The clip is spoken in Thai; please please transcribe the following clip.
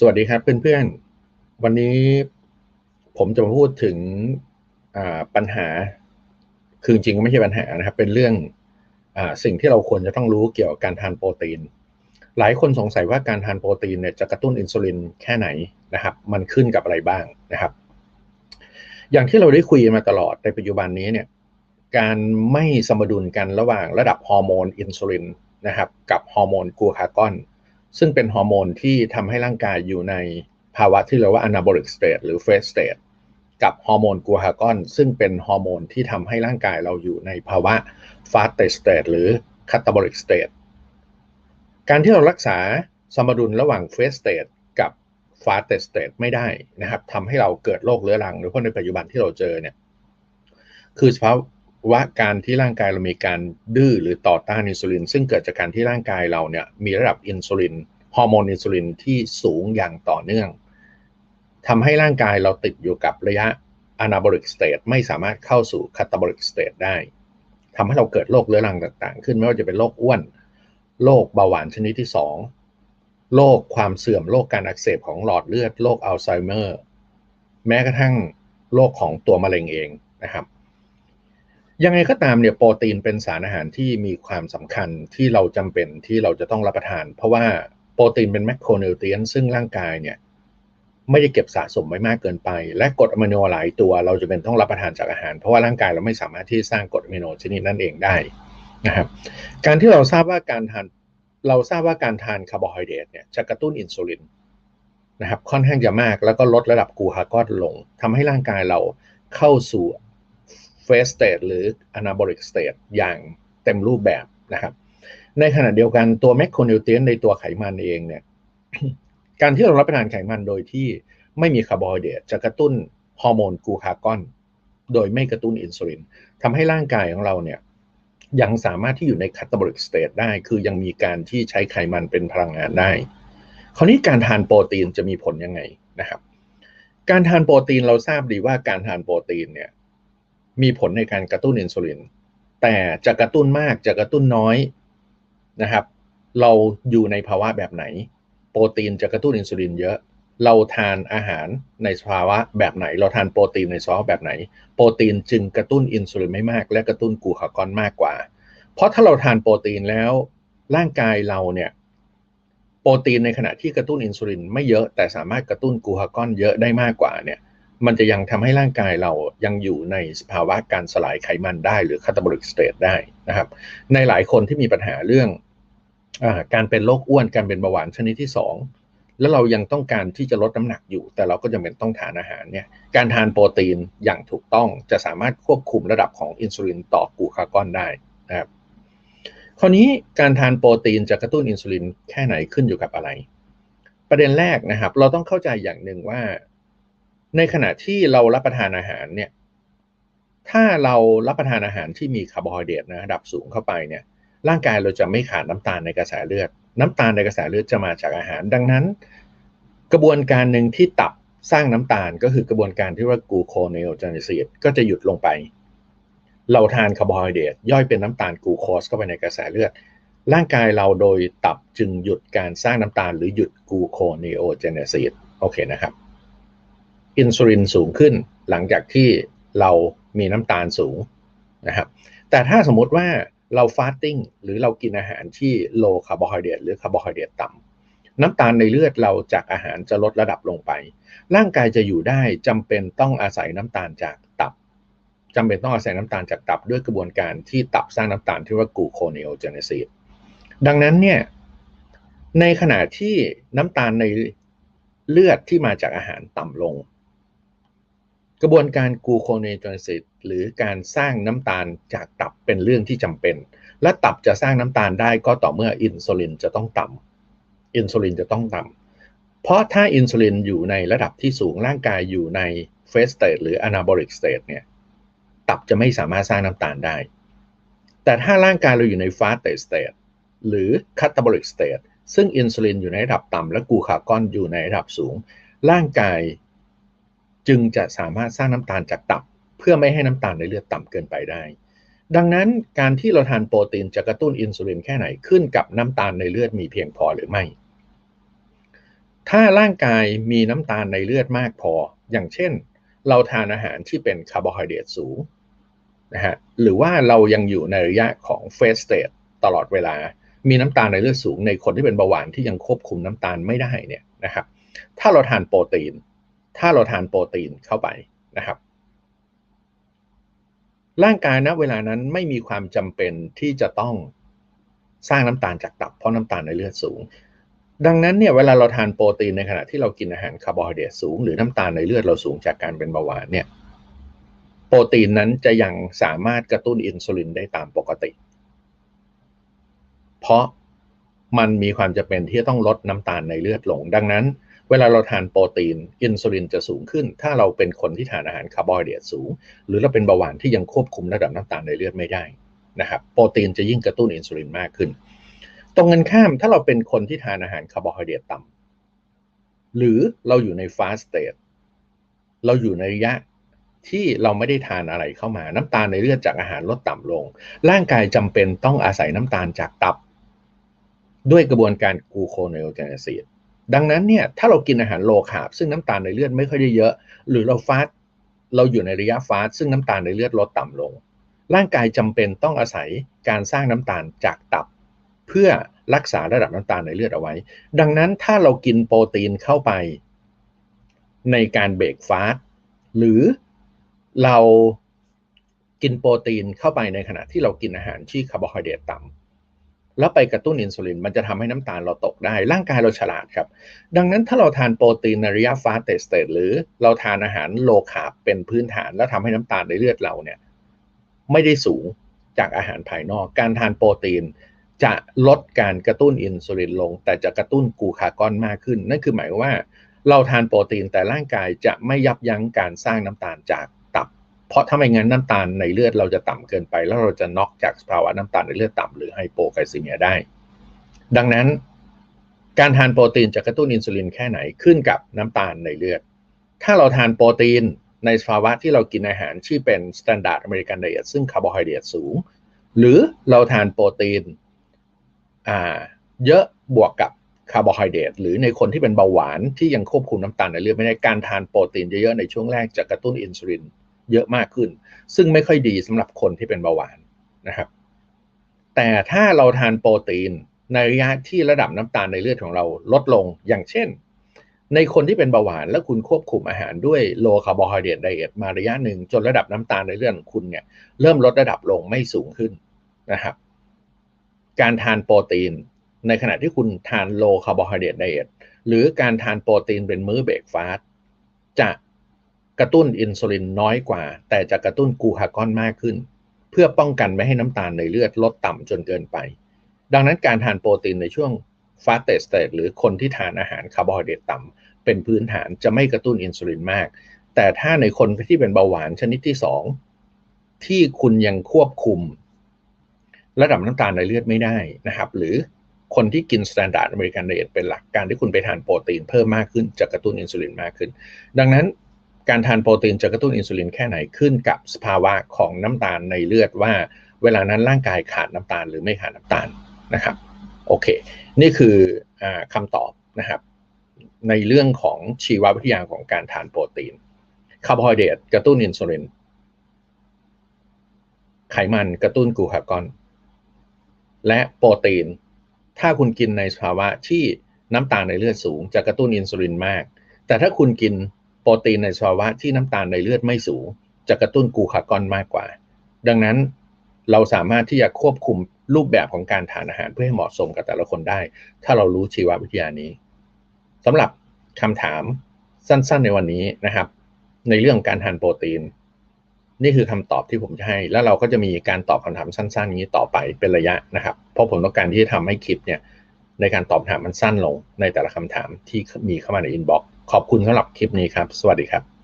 สวัสดีครับเพื่อนๆ วันนี้ผมจะมาพูดถึงปัญหา คือจริงๆไม่ใช่ปัญหานะครับ เป็นเรื่องอสิ่งที่เราควรจะต้องรู้เกี่ยวกับการทานโปรตีน หลายคนสงสัยว่าการทานโปรตีนเนี่ยจะกระตุ้นอินซูลินแค่ไหนนะครับ มันขึ้นกับอะไรบ้างนะครับ อย่างที่เราได้คุยมาตลอดในปัจจุบันนี้เนี่ย การไม่สมดุลกันระหว่างระดับฮอร์โมนอินซูลินนะครับ กับฮอร์โมนกูคากอน ซึ่งเป็นฮอร์โมนที่ทำให้ร่างกายอยู่ในภาวะที่เรียกว่า anabolic state หรือ phase state กับฮอร์โมนกูฮากอนซึ่งเป็นฮอร์โมนที่ทำให้ร่างกายเราอยู่ในภาวะ fast state หรือ catabolic state การที่เรารักษาสมดุลระหว่าง phase state กับ fast state ไม่ได้นะครับทำให้เราเกิดโรคเรื้อรัง หรือพราะในปัจจุบันที่เราเจอเนี่ยคือเฉพาะ ว่าการที่ร่างกายเรามีการดื้อหรือต่อต้านอินซูลิน ซึ่งเกิดจากการที่ร่างกายเราเนี่ยมีระดับอินซูลินฮอร์โมนอินซูลินที่สูงอย่างต่อเนื่องทำให้ร่างกายเราติดอยู่กับระยะ anabolic state ไม่สามารถเข้าสู่ catabolic state ได้ทำให้เราเกิดโรคเรื้อรังต่างๆ ขึ้นไม่ว่าจะเป็นโรคอ้วนโรคเบาหวานชนิดที่ 2 โรคความเสื่อม โรคการอักเสบของหลอดเลือด โรคอัลไซเมอร์ แม้กระทั่งโรคของตัวมะเร็งเองนะครับ ยังไงก็ตามเนี่ยโปรตีนเป็นสารอาหารที่มีความสำคัญที่เราจำเป็นที่เราจะต้องรับประทาน เพราะว่าโปรตีนเป็นแมคโครนิวเทรียนซึ่งร่างกายเนี่ยไม่ได้เก็บสะสมไว้มากเกินไป และกรดอะมิโนหลายตัวเราจะเป็นต้องรับประทานจากอาหาร เพราะว่าร่างกายเราไม่สามารถที่สร้างกรดอะมิโนชนิดนั้นเองได้นะครับการที่เราทราบว่าการทานเราทราบว่าการทานคาร์โบไฮเดรตเนี่ยจะกระตุ้นอินซูลินนะครับค่อนข้างจะมากแล้วก็ลดระดับกูฮากอนลงทำให้ร่างกายเราเข้าสู่ เฟสสเตทหรือ anabolic state อย่างเต็มรูปแบบนะครับ ในขณะเดียวกันตัวแมคโครนิวเทียนในตัวไขมันเองเนี่ยการที่เรารับประทานไขมันโดยที่ไม่มีคาร์โบไฮเดรตจะกระตุ้นฮอร์โมนกูคากอน โดยไม่กระตุ้นอินซูลินทำให้ร่างกายของเราเนี่ยยังสามารถที่อยู่ในคาตาบอลิกสเตทได้ คือยังมีการที่ใช้ไขมันเป็นพลังงานได้ คราวนี้การทานโปรตีนจะมีผลยังไงนะครับ การทานโปรตีนเราทราบดีว่าการทานโปรตีนเนี่ย มีผลในการกระตุ้นอินซูลิน แต่จะกระตุ้นมากจะกระตุ้นน้อยนะครับ เราอยู่ในภาวะแบบไหน โปรตีนจะกระตุ้นอินซูลินเยอะ เราทานอาหารในสภาวะแบบไหน เราทานโปรตีนในสภาวะแบบไหน โปรตีนจึงกระตุ้นอินซูลินไม่มาก และกระตุ้นกูคากอนมากกว่า เพราะถ้าเราทานโปรตีนแล้วร่างกายเราเนี่ยโปรตีนในขณะที่กระตุ้นอินซูลินไม่เยอะแต่สามารถกระตุ้นกูคากอนเยอะได้มากกว่าเนี่ย มันจะยังทำให้ร่างกายเรายังอยู่ในสภาวะการสลายไขมันได้หรือคาตาบอลิกสเตตได้นะครับ ในหลายคนที่มีปัญหาเรื่องอการเป็นโรคอ้วนการเป็นเบาหวานชนิดที่ 2 แล้วเรายังต้องการที่จะลดน้ำหนักอยู่ แต่เราก็จะเป็นต้องทานอาหารเนี่ยการทานโปรตีนอย่างถูกต้องจะสามารถควบคุมระดับของอินซูลินต่อกูคากอนได้นะครับคราวนี้การทานโปรตีนจะกระตุ้นอินซูลินแค่ไหนขึ้นอยู่กับอะไร ประเด็นแรกนะครับ เราต้องเข้าใจอย่างหนึ่งว่า ในขณะที่เรารับประทานอาหารเนี่ย ถ้าเรารับประทานอาหารที่มีคาร์โบไฮเดรตนะระดับสูงเข้าไปเนี่ย ร่างกายเราจะไม่ขาดน้ำตาลในกระแสเลือด น้ำตาลในกระแสเลือดจะมาจากอาหาร ดังนั้น กระบวนการหนึ่งที่ตับสร้างน้ำตาลก็คือกระบวนการที่ว่ากูโคเนโอเจนซีดก็จะหยุดลงไป เราทานคาร์โบไฮเดรตย่อยเป็นน้ำตาลกูโคสเข้าไปในกระแสเลือด ร่างกายเราโดยตับจึงหยุดการสร้างน้ำตาลหรือหยุดกูโคเนโอเจนซีดโอเคนะครับ อินซูลินสูงขึ้น หลังจากที่เรามีน้ำตาลสูงนะครับแต่ถ้าสมมติว่าเราฟาสติ้งหรือเรากินอาหารที่โลคาร์โบไฮเดรตหรือคาร์โบไฮเดรตต่ำน้ำตาลในเลือดเราจากอาหารจะลดระดับลงไป ร่างกายจะอยู่ได้จำเป็นต้องอาศัยน้ำตาลจากตับจำเป็นต้องอาศัยน้ำตาลจากตับด้วยกระบวนการที่ตับสร้างน้ำตาลที่ว่ากูโคเนโอเจเนซิสดังนั้นเนี่ยในขณะที่น้ำตาลในเลือดที่มาจากอาหารต่ำลง กระบวนการกูโคเนโจนซิสหรือการสร้างน้ำตาลจากตับเป็นเรื่องที่จำเป็น และตับจะสร้างน้ำตาลได้ก็ต่อเมื่ออินซูลินจะต้องต่ำอินซูลินจะต้องต่ำเพราะถ้าอินซูลินอยู่ในระดับที่สูงร่างกายอยู่ในเฟสเตทหรืออนาบอลิกสเตทเนี่ยตับจะไม่สามารถสร้างน้ำตาลได้ แต่ถ้าร่างกายเราอยู่ในฟาสเตสเตทหรือคาตาบอลิกสเตทซึ่งอินซูลินอยู่ในระดับต่ำและกูคากอนอยู่ในระดับสูง ร่างกาย จึงจะสามารถสร้างน้ำตาลจากตับ เพื่อไม่ให้น้ำตาลในเลือดต่ำเกินไปได้ ดังนั้นการที่เราทานโปรตีนจะกระตุ้นอินซูลินแค่ไหนขึ้นกับน้ำตาลในเลือดมีเพียงพอหรือไม่ ถ้าร่างกายมีน้ำตาลในเลือดมากพอ อย่างเช่น เราทานอาหารที่เป็นคาร์โบไฮเดรตสูงนะฮะหรือว่าเรายังอยู่ในระยะของเฟสเตตตลอดเวลา มีน้ำตาลในเลือดสูงในคนที่เป็นเบาหวานที่ยังควบคุมน้ำตาลไม่ได้เนี่ยนะครับ ถ้าเราทานโปรตีน ถ้าเราทานโปรตีนเข้าไปนะครับ ร่างกายณเวลานั้นไม่มีความจำเป็นที่จะต้องสร้างน้ำตาลจากตับเพราะน้ำตาลในเลือดสูง ดังนั้นเนี่ยเวลาเราทานโปรตีนในขณะที่เรากินอาหารคาร์โบไฮเดรตสูง หรือน้ำตาลในเลือดเราสูงจากการเป็นเบาหวานเนี่ยโปรตีนนั้นจะยังสามารถกระตุ้นอินซูลินได้ตามปกติ เพราะมันมีความจำเป็นที่จะต้องลดน้ำตาลในเลือดลง ดังนั้น เวลาเราทานโปรตีนอินซูลินจะสูงขึ้น ถ้าเราเป็นคนที่ทานอาหารคาร์โบไฮเดรตสูง หรือเราเป็นเบาหวานที่ยังควบคุมระดับน้ำตาลในเลือดไม่ได้นะครับโปรตีนจะยิ่งกระตุ้นอินซูลินมากขึ้น ตรงกันข้ามถ้าเราเป็นคนที่ทานอาหารคาร์โบไฮเดรตต่ำหรือเราอยู่ในฟาสเตทเราอยู่ในระยะที่เราไม่ได้ทานอะไรเข้ามา น้ำตาลในเลือดจากอาหารลดต่ำลง ร่างกายจำเป็นต้องอาศัยน้ำตาลจากตับ ด้วยกระบวนการกูโคไนโอเจเนซิส ดังนั้นเนี่ยถ้าเรากินอาหารโลคาร์บซึ่งน้ำตาลในเลือดไม่ค่อยได้เยอะ หรือเราฟาสเราอยู่ในระยะฟาสซึ่งน้ำตาลในเลือดลดต่ำลง ร่างกายจำเป็นต้องอาศัยการสร้างน้ำตาลจากตับ เพื่อรักษาระดับน้ำตาลในเลือดเอาไว้ ดังนั้นถ้าเรากินโปรตีนเข้าไป ในการเบรกฟาสหรือเรากินโปรตีนเข้าไปในขณะที่เรากินอาหารที่คาร์โบไฮเดรตต่ำ แล้วไปกระตุ้นอินซูลิน มันจะทำให้น้ำตาลเราตกได้ ร่างกายเราฉลาดครับ ดังนั้นถ้าเราทานโปรตีนในระยะฟาสเตสเตหรือเราทานอาหารโลคาร์บเป็นพื้นฐาน แล้วทำให้น้ำตาลในเลือดเราเนี่ยไม่ได้สูงจากอาหารภายนอก การทานโปรตีนจะลดการกระตุ้นอินซูลินลง แต่จะกระตุ้นกูคากอนมากขึ้น นั่นคือหมายว่า เราทานโปรตีนแต่ร่างกายจะไม่ยับยั้งการสร้างน้ำตาลจาก เพราะถ้าไม่งั้นน้ำตาลในเลือดเราจะต่ำเกินไป แล้วเราจะน็อกจากภาวะน้ำตาลในเลือดต่ำหรือไฮโปไกลซีเมียได้ ดังนั้นการทานโปรตีนจะกระตุ้นอินซูลินแค่ไหนขึ้นกับน้ำตาลในเลือด ถ้าเราทานโปรตีนในภาวะที่เรากินอาหารที่เป็นสแตนดาร์ดอเมริกันไดเอทซึ่งคาร์โบไฮเดรตสูง หรือเราทานโปรตีนเยอะบวกกับคาร์โบไฮเดรตหรือในคนที่เป็นเบาหวานที่ยังควบคุมน้ำตาลในเลือดไม่ได้การทานโปรตีนเยอะๆในช่วงแรกจะกระตุ้นอินซูลิน เยอะมากขึ้น ซึ่งไม่ค่อยดีสำหรับคนที่เป็นเบาหวานนะครับ แต่ถ้าเราทานโปรตีนในระยะที่ระดับน้ำตาลในเลือดของเราลดลงอย่างเช่น ในคนที่เป็นเบาหวานแล้วคุณควบคุมอาหารด้วยโลคาร์โบไฮเดรตไดเอทมาระยะหนึ่งจนระดับน้ำตาลในเลือดของคุณเนี่ยเริ่มลดระดับลงไม่สูงขึ้นนะครับ การทานโปรตีนในขณะที่คุณทานโลคาร์โบไฮเดรตไดเอทหรือการทานโปรตีนเป็นมื้อเบรกฟาสต์จะ กระตุ้นอินซูลินน้อยกว่า แต่จะกระตุ้นกูคากอนมากขึ้น เพื่อป้องกันไม่ให้น้ำตาลในเลือดลดต่ำจนเกินไป ดังนั้นการทานโปรตีนในช่วงฟาสเตสเตตหรือคนที่ทานอาหารคาร์โบไฮเดรตต่ำเป็นพื้นฐานจะไม่กระตุ้นอินซูลินมาก แต่ถ้าในคนที่เป็นเบาหวานชนิดที่ 2 ที่คุณยังควบคุม ระดับน้ำตาลในเลือดไม่ได้นะครับ หรือคนที่กินสแตนดาร์ดอเมริกันไดเอทเป็นหลักการที่คุณไปทานโปรตีนเพิ่มมากขึ้นจะกระตุ้นอินซูลินมากขึ้น ดังนั้น การทานโปรตีนจะกระตุ้นอินซูลินแค่ไหนขึ้นกับสภาวะของน้ำตาลในเลือดว่า เวลานั้นร่างกายขาดน้ำตาลหรือไม่ขาดน้ำตาลนะครับโอเค นี่คืออคำตอบนะครับ ในเรื่องของชีววิทยาของการทานโปรตีนคาร์โบไฮเดรตกระตุ้นอินซูลินไขมันกระตุ้นกลูคากอน และโปรตีน ถ้าคุณกินในสภาวะที่น้ำตาลในเลือดสูง จะกระตุ้นอินซูลินมาก แต่ถ้าคุณกิน โปรตีนในสภาวะที่น้ำตาลในเลือดไม่สูง จะกระตุ้นกูคากอนมากกว่า ดังนั้นเราสามารถที่จะควบคุมรูปแบบของการทานอาหารเพื่อให้เหมาะสมกับแต่ละคนได้ ถ้าเรารู้ชีววิทยานี้สำหรับคำถามสั้นๆ ในวันนี้นะครับ ในเรื่องการทานโปรตีน นี่คือคำตอบที่ผมจะให้ แล้วเราก็จะมีการตอบคำถามสั้นๆนี้ต่อไปเป็นระยะนะครับ เพราะผมต้องการที่จะทำให้คลิปเนี่ยในการตอบคำถามมันสั้นลงในแต่ละคำถามที่มีเข้ามาในอินบ็อกซ์ ขอบคุณสำหรับคลิปนี้ครับ สวัสดีครับ